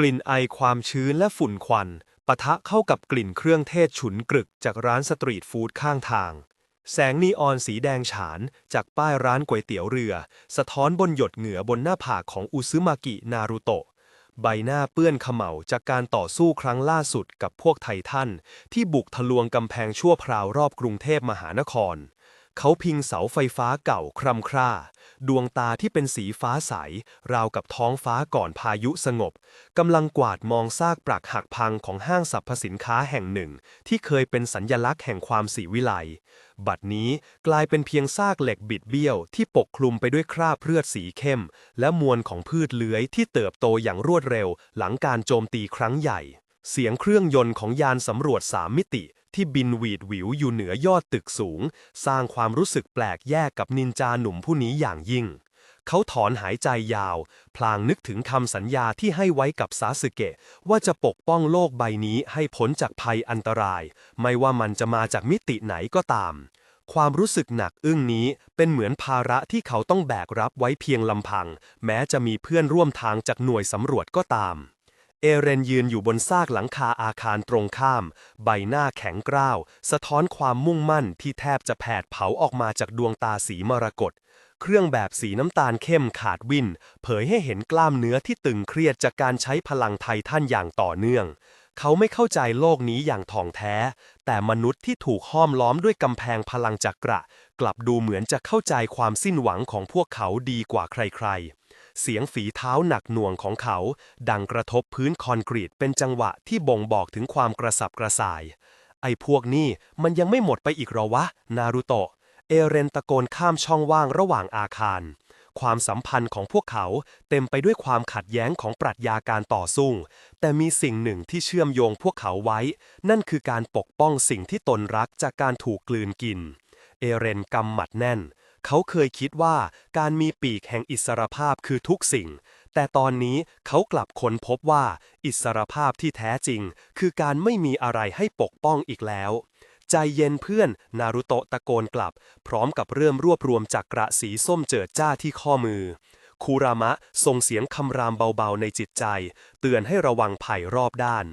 กลิ่นไอความชื้นและฝุ่นควันปะทะเข้ากับกลิ่นเครื่องเทศฉุนกรึกจากร้านสตรีทฟู้ดข้างทาง แสงนีออนสีแดงฉานจากป้ายร้านก๋วยเตี๋ยวเรือ สะท้อนบนหยดเหงื่อบนหน้าผากของอุซึมากินารุโตะ ใบหน้าเปื้อนเขม่าจากการต่อสู้ครั้งล่าสุดกับพวกไททันที่บุกทะลวงกำแพงชั่วคราวรอบกรุงเทพมหานคร เขาพิงเสาไฟฟ้าเก่าคร่ำคร่า ดวงตาที่เป็นสีฟ้าใส ราวกับท้องฟ้าก่อนพายุสงบ กำลังกวาดมองซากปรักหักพังของห้างสรรพสินค้าแห่งหนึ่ง ที่เคยเป็นสัญญลักษณ์แห่งความสีวิไล บัดนี้กลายเป็นเพียงซากเหล็กบิดเบี้ยวที่ปกคลุมไปด้วยคราบเลือดสีเข้ม และมวลของพืชเลื้อยที่เติบโตอย่างรวดเร็ว หลังการโจมตีครั้งใหญ่ เสียงเครื่องยนต์ของยานสำรวจสามมิติ ที่บินหวีดหวิวอยู่เหนือยอดตึกสูง สร้างความรู้สึกแปลกแยกกับนินจาหนุ่มผู้นี้อย่างยิ่ง เขาถอนหายใจยาว พลางนึกถึงคำสัญญาที่ให้ไว้กับซาสึเกะ ว่าจะปกป้องโลกใบนี้ให้พ้นจากภัยอันตราย ไม่ว่ามันจะมาจากมิติไหนก็ตาม ความรู้สึกหนักอึ้งนี้เป็นเหมือนภาระที่เขาต้องแบกรับไว้เพียงลำพัง แม้จะมีเพื่อนร่วมทางจากหน่วยสำรวจก็ตาม เอเรนยืนอยู่บนซากหลังคาอาคารตรงข้าม ใบหน้าแข็งกร้าว สะท้อนความมุ่งมั่นที่แทบจะแผดเผาออกมาจากดวงตาสีมรกต เครื่องแบบสีน้ำตาลเข้มขาดวิน เผยให้เห็นกล้ามเนื้อที่ตึงเครียดจากการใช้พลังไททันอย่างต่อเนื่อง เขาไม่เข้าใจโลกนี้อย่างถ่องแท้ แต่มนุษย์ที่ถูกห้อมล้อมด้วยกำแพงพลังจักระ กลับดูเหมือนจะเข้าใจความสิ้นหวังของพวกเขาดีกว่าใครๆ เสียงฝีเท้าหนักหน่วงของเขา ดังกระทบพื้นคอนกรีตเป็นจังหวะที่บ่งบอกถึงความกระสับกระส่าย ไอ้พวกนี้มันยังไม่หมดไปอีกหรอวะ นารุโตะ เอเรนตะโกนข้ามช่องว่างระหว่างอาคาร ความสัมพันธ์ของพวกเขาเต็มไปด้วยความขัดแย้งของปรัชญาการต่อสู้ แต่มีสิ่งหนึ่งที่เชื่อมโยงพวกเขาไว้ นั่นคือการปกป้องสิ่งที่ตนรักจากการถูกกลืนกิน เอเรนกำหมัดแน่น เขาเคยคิดว่าการมีปีกแห่งอิสรภาพคือทุกสิ่ง แต่ตอนนี้เขากลับค้นพบว่าอิสรภาพที่แท้จริง คือการไม่มีอะไรให้ปกป้องอีกแล้ว ใจเย็นเพื่อน นารุโตะตะโกนกลับ พร้อมกับเริ่มรวบรวมจักระสีส้มเจิดจ้าที่ข้อมือ คูรามะส่งเสียงคำรามเบาๆในจิตใจ เตือนให้ระวังภัยรอบด้าน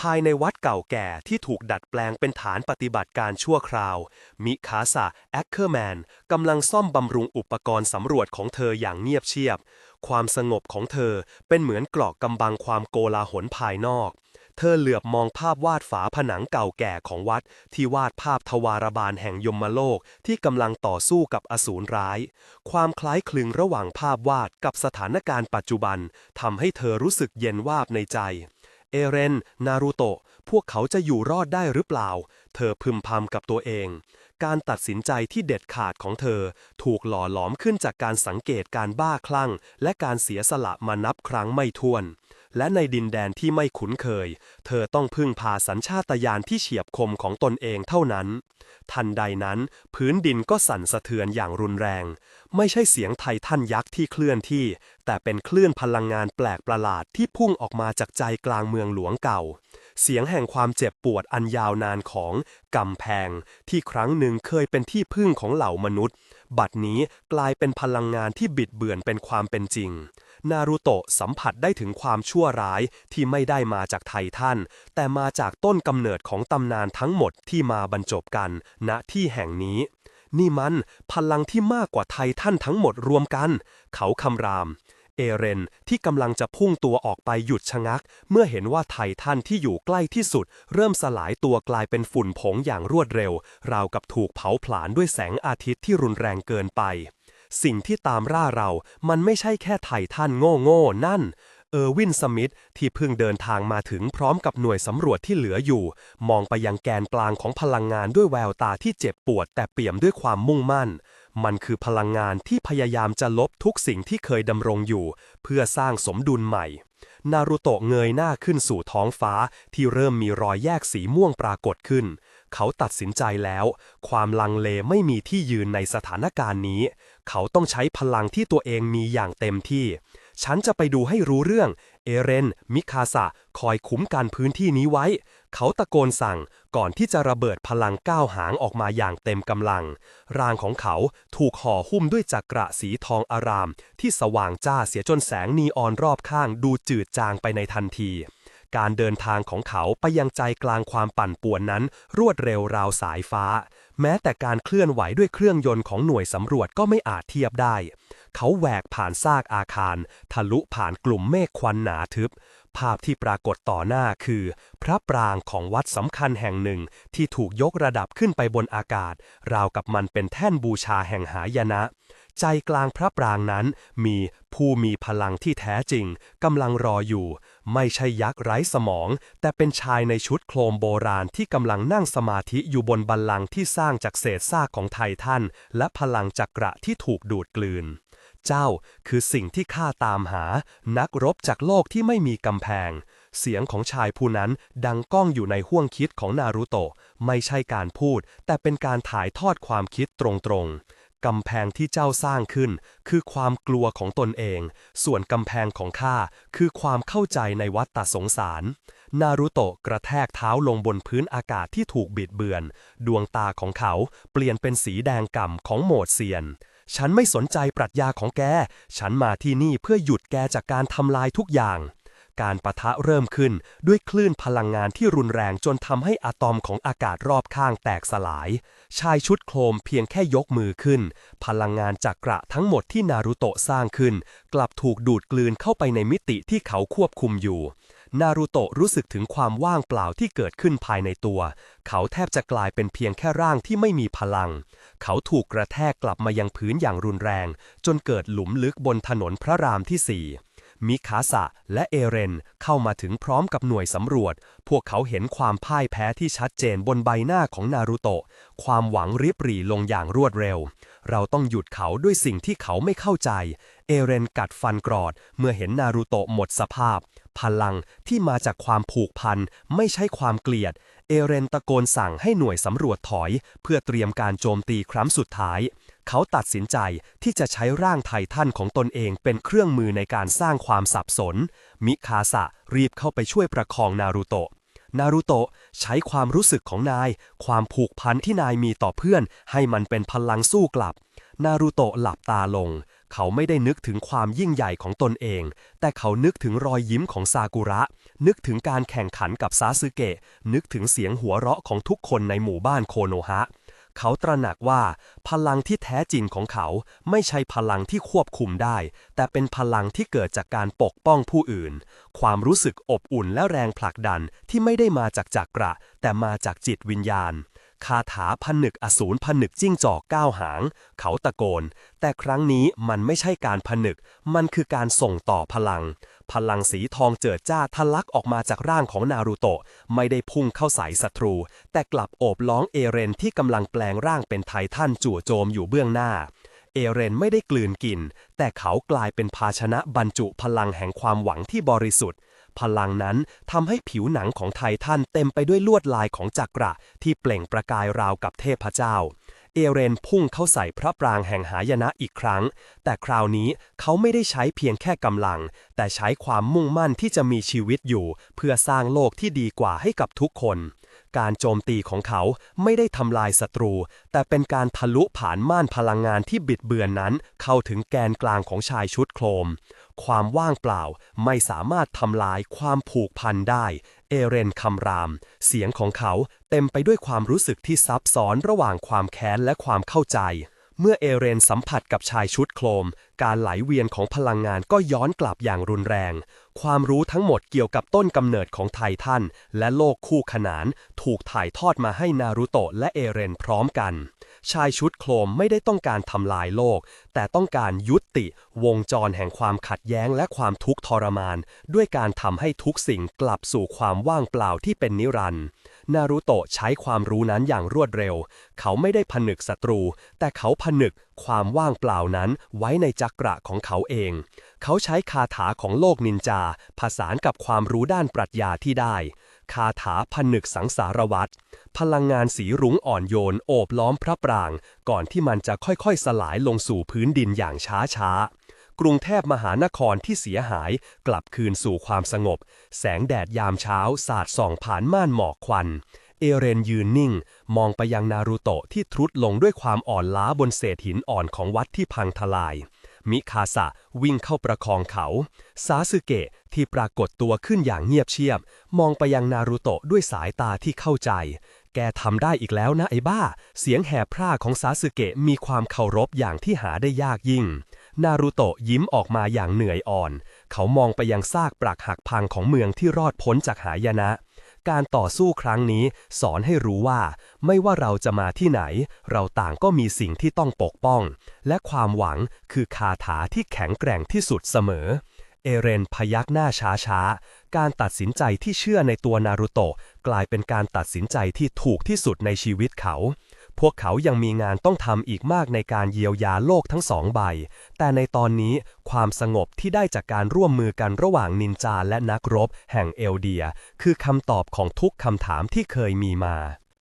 ภายในวัดเก่าแก่ที่ถูกดัดแปลงเป็นฐานปฏิบัติการชั่วคราว มิคาซาแอคเคอร์แมนกำลังซ่อมบำรุงอุปกรณ์สำรวจของเธออย่างเงียบเชียบ ความสงบของเธอเป็นเหมือนกรอกกำบังความโกลาหลภายนอก เธอเหลือบมองภาพวาดฝาผนังเก่าแก่ของวัด ที่วาดภาพทวารบาลแห่งยมโลกที่กำลังต่อสู้กับอสูรร้าย ความคล้ายคลึงระหว่างภาพวาดกับสถานการณ์ปัจจุบันทำให้เธอรู้สึกเย็นวาบในใจ เอเรน นารูโตะ พวกเขาจะอยู่รอดได้หรือเปล่า เธอพึมพำกับตัวเอง การตัดสินใจที่เด็ดขาดของเธอ ถูกหล่อหลอมขึ้นจากการสังเกตการบ้าคลั่ง และการเสียสละมานับครั้งไม่ถ้วน และในดินแดนที่ไม่คุ้นเคย เธอต้องพึ่งพาสัญชาตญาณที่เฉียบคมของตนเองเท่านั้น ทันใดนั้น พื้นดินก็สั่นสะเทือนอย่างรุนแรง ไม่ใช่เสียงไททันยักษ์ที่เคลื่อนที่ แต่เป็นคลื่นพลังงานแปลกประหลาดที่พุ่งออกมาจากใจกลางเมืองหลวงเก่า เสียงแห่งความเจ็บปวดอันยาวนานของกำแพง ที่ครั้งหนึ่งเคยเป็นที่พึ่งของเหล่ามนุษย์ บัดนี้กลายเป็นพลังงานที่บิดเบือนเป็นความเป็นจริง นารูโตะสัมผัสได้ถึงความชั่วร้ายที่ไม่ได้มาจากไททันแต่มาจากต้นกำเนิดของตำนานทั้งหมดที่มาบรรจบกัน ณที่แห่งนี้ นี่มันพลังที่มากกว่าไททันทั้งหมดรวมกัน เขาคำรามเอเรนที่กำลังจะพุ่งตัวออกไปหยุดชะงัก เมื่อเห็นว่าไททันที่อยู่ใกล้ที่สุด เริ่มสลายตัวกลายเป็นฝุ่นผงอย่างรวดเร็ว ราวกับถูกเผาผลาญด้วยแสงอาทิตย์ที่รุนแรงเกินไป สิ่งที่ตามร่าเรามันไม่ใช่แค่ไททันโง่โง่นั่น เออร์วินสมิธที่เพิ่งเดินทางมาถึงพร้อมกับหน่วยสำรวจที่เหลืออยู่ มองไปยังแกนกลางของพลังงานด้วยแววตาที่เจ็บปวดแต่เปี่ยมด้วยความมุ่งมั่น มันคือพลังงานที่พยายามจะลบทุกสิ่งที่เคยดำรงอยู่ เพื่อสร้างสมดุลใหม่นารุโตะเงยหน้าขึ้นสู่ท้องฟ้าที่เริ่มมีรอยแยกสีม่วงปรากฏขึ้น เขาตัดสินใจแล้ว ความลังเลไม่มีที่ยืนในสถานการณ์นี้ เขาต้องใช้พลังที่ตัวเองมีอย่างเต็มที่ ฉันจะไปดูให้รู้เรื่อง เอเรน มิคาสะคอยคุ้มกันพื้นที่นี้ไว้ เขาตะโกนสั่งก่อนที่จะระเบิดพลังก้าวหางออกมาอย่างเต็มกำลัง ร่างของเขาถูกห่อหุ้มด้วยจักระสีทองอาราม ที่สว่างจ้าเสียจนแสงนีออนรอบข้างดูจืดจางไปในทันที การเดินทางของเขาไปยังใจกลางความปั่นป่วนนั้น รวดเร็วราวสายฟ้า แม้แต่การเคลื่อนไหวด้วยเครื่องยนต์ของหน่วยสำรวจก็ไม่อาจเทียบได้ เขาแหวกผ่านซากอาคาร ทะลุผ่านกลุ่มเมฆควันหนาทึบ ภาพที่ปรากฏต่อหน้าคือ พระปรางของวัดสำคัญแห่งหนึ่งที่ถูกยกระดับขึ้นไปบนอากาศ ราวกับมันเป็นแท่นบูชาแห่งหายนะ ใจกลางพระปรางนั้น มีผู้มีพลังที่แท้จริงกำลังรออยู่ ไม่ใช่ยักษ์ไร้สมอง แต่เป็นชายในชุดโคลมโบราณที่กำลังนั่งสมาธิอยู่บนบัลลังก์ที่สร้างจากเศษซากของไททันและพลังจักระที่ถูกดูดกลืน เจ้าคือสิ่งที่ข้าตามหา นักรบจากโลกที่ไม่มีกำแพง เสียงของชายผู้นั้นดังก้องอยู่ในห้วงคิดของนารูโตะไม่ใช่การพูด แต่เป็นการถ่ายทอดความคิดตรงๆ กำแพงที่เจ้าสร้างขึ้น คือความกลัวของตนเอง ส่วนกำแพงของข้าคือความเข้าใจในวัฏฏสงสาร นารูโตะกระแทกเท้าลงบนพื้นอากาศที่ถูกบิดเบือน ดวงตาของเขาเปลี่ยนเป็นสีแดงก่ำของโหมดเซียน ฉันไม่สนใจปรัชญาของแก ฉันมาที่นี่เพื่อหยุดแกจากการทำลายทุกอย่าง การปะทะเริ่มขึ้นด้วยคลื่นพลังงานที่รุนแรงจนทำให้อะตอมของอากาศรอบข้างแตกสลาย ชายชุดโครมเพียงแค่ยกมือขึ้น พลังงานจากกระทั้งหมดที่นารุโตะสร้างขึ้น กลับถูกดูดกลืนเข้าไปในมิติที่เขาควบคุมอยู่นารูโตะรู้สึกถึงความว่างเปล่าที่เกิดขึ้นภายในตัว เขาแทบจะกลายเป็นเพียงแค่ร่างที่ไม่มีพลัง เขาถูกกระแทกกลับมายังพื้นอย่างรุนแรง จนเกิดหลุมลึกบนถนนพระรามที่สี่ มิคาสะและเอเรนเข้ามาถึงพร้อมกับหน่วยสำรวจ พวกเขาเห็นความพ่ายแพ้ที่ชัดเจนบนใบหน้าของนารูโตะ ความหวังริบหรี่ลงอย่างรวดเร็ว เราต้องหยุดเขาด้วยสิ่งที่เขาไม่เข้าใจ เอเรนกัดฟันกรอด เมื่อเห็นนารูโตะหมดสภาพ พลังที่มาจากความผูกพันไม่ใช่ความเกลียด เอเรนตะโกนสั่งให้หน่วยสำรวจถอย เพื่อเตรียมการโจมตีครั้งสุดท้าย เขาตัดสินใจที่จะใช้ร่างไททันของตนเองเป็นเครื่องมือในการสร้างความสับสน มิคาสะรีบเข้าไปช่วยประคองนารูโตะ นารูโตะใช้ความรู้สึกของนาย ความผูกพันที่นายมีต่อเพื่อน ให้มันเป็นพลังสู้กลับ นารูโตะหลับตาลง เขาไม่ได้นึกถึงความยิ่งใหญ่ของตนเอง แต่เขานึกถึงรอยยิ้มของซากุระ นึกถึงการแข่งขันกับซาสึเกะ นึกถึงเสียงหัวเราะของทุกคนในหมู่บ้านโคโนฮะ เขาตระหนักว่าพลังที่แท้จริงของเขาไม่ใช่พลังที่ควบคุมได้ แต่เป็นพลังที่เกิดจากการปกป้องผู้อื่น ความรู้สึกอบอุ่นและแรงผลักดันที่ไม่ได้มาจากจักระ แต่มาจากจิตวิญญาณ คาถาผนึกอสูรผนึกจิ้งจอกก้าวหาง เขาตะโกน แต่ครั้งนี้มันไม่ใช่การผนึก มันคือการส่งต่อพลัง พลังสีทองเจิดจ้าทะลักออกมาจากร่างของนารูโตะไม่ได้พุ่งเข้าใส่ศัตรู แต่กลับโอบล้องเอเรนที่กำลังแปลงร่างเป็นไททันจู่โจมอยู่เบื้องหน้าเอเรนไม่ได้กลืนกิน แต่เขากลายเป็นภาชนะบรรจุพลังแห่งความหวังที่บริสุทธิ์ พลังนั้นทำให้ผิวหนังของไททันเต็มไปด้วยลวดลายของจักระที่เปล่งประกายราวกับเทพเจ้า เอเรนพุ่งเข้าใส่พระปรางแห่งหายนะอีกครั้ง แต่คราวนี้เขาไม่ได้ใช้เพียงแค่กำลัง แต่ใช้ความมุ่งมั่นที่จะมีชีวิตอยู่ เพื่อสร้างโลกที่ดีกว่าให้กับทุกคนการโจมตีของเขาไม่ได้ทำลายศัตรู แต่เป็นการทะลุผ่านม่านพลังงานที่บิดเบือนนั้น เข้าถึงแกนกลางของชายชุดโครมความว่างเปล่าไม่สามารถทำลายความผูกพันได้ เอเรนคำราม เสียงของเขาเต็มไปด้วยความรู้สึกที่ซับซ้อนระหว่างความแค้นและความเข้าใจ เมื่อเอเรนสัมผัสกับชายชุดโครมการไหลเวียนของพลังงานก็ย้อนกลับอย่างรุนแรง ความรู้ทั้งหมดเกี่ยวกับต้นกำเนิดของไททันและโลกคู่ขนาน ถูกถ่ายทอดมาให้นารูโตะและเอเรนพร้อมกัน ชายชุดโครมไม่ได้ต้องการทำลายโลก แต่ต้องการยุติวงจรแห่งความขัดแย้งและความทุกข์ทรมาน ด้วยการทำให้ทุกสิ่งกลับสู่ความว่างเปล่าที่เป็นนิรันดร์ นารูโตะใช้ความรู้นั้นอย่างรวดเร็ว เขาไม่ได้ผนึกศัตรู แต่เขาผนึกความว่างเปล่านั้นไว้ในจักระของเขาเอง เขาใช้คาถาของโลกนินจา ผสานกับความรู้ด้านปรัชญาที่ได้ คาถาผนึกสังสารวัตรพลังงานสีรุ้งอ่อนโยนโอบล้อมพระปราง ก่อนที่มันจะค่อยๆ สลายลงสู่พื้นดินอย่างช้าๆ กรุงเทพมหานครที่เสียหายกลับคืนสู่ความสงบ แสงแดดยามเช้า สาดส่องผ่านม่านหมอกควัน เอเรนยืนนิ่ง มองไปยังนารูโตะที่ทรุดลงด้วยความอ่อนล้าบนเศษหินอ่อนของวัดที่พังทลาย มิคาสะวิ่งเข้าประคองเขา ซาสึเกะที่ปรากฏตัวขึ้นอย่างเงียบเชียบ มองไปยังนารูโตะด้วยสายตาที่เข้าใจแกทำได้อีกแล้วนะไอ้บ้า เสียงแหบพร่าของซาสึเกะมีความเคารพอย่างที่หาได้ยากยิ่ง นารูโตะยิ้มออกมาอย่างเหนื่อยอ่อน เขามองไปยังซากปรักหักพังของเมืองที่รอดพ้นจากหายนะ การต่อสู้ครั้งนี้สอนให้รู้ว่า ไม่ว่าเราจะมาที่ไหน เราต่างก็มีสิ่งที่ต้องปกป้อง และความหวังคือคาถาที่แข็งแกร่งที่สุดเสมอ เอเรนพยักหน้าช้าๆ การตัดสินใจที่เชื่อในตัวนารูโตะกลายเป็นการตัดสินใจที่ถูกที่สุดในชีวิตเขา พวกเขายังมีงานต้องทำอีกมากในการเยียวยาโลกทั้งสองใบ แต่ในตอนนี้ความสงบที่ได้จากการร่วมมือกันระหว่างนินจาและนักรบ แห่งเอลเดีย คือคำตอบของทุกคำถามที่เคยมีมา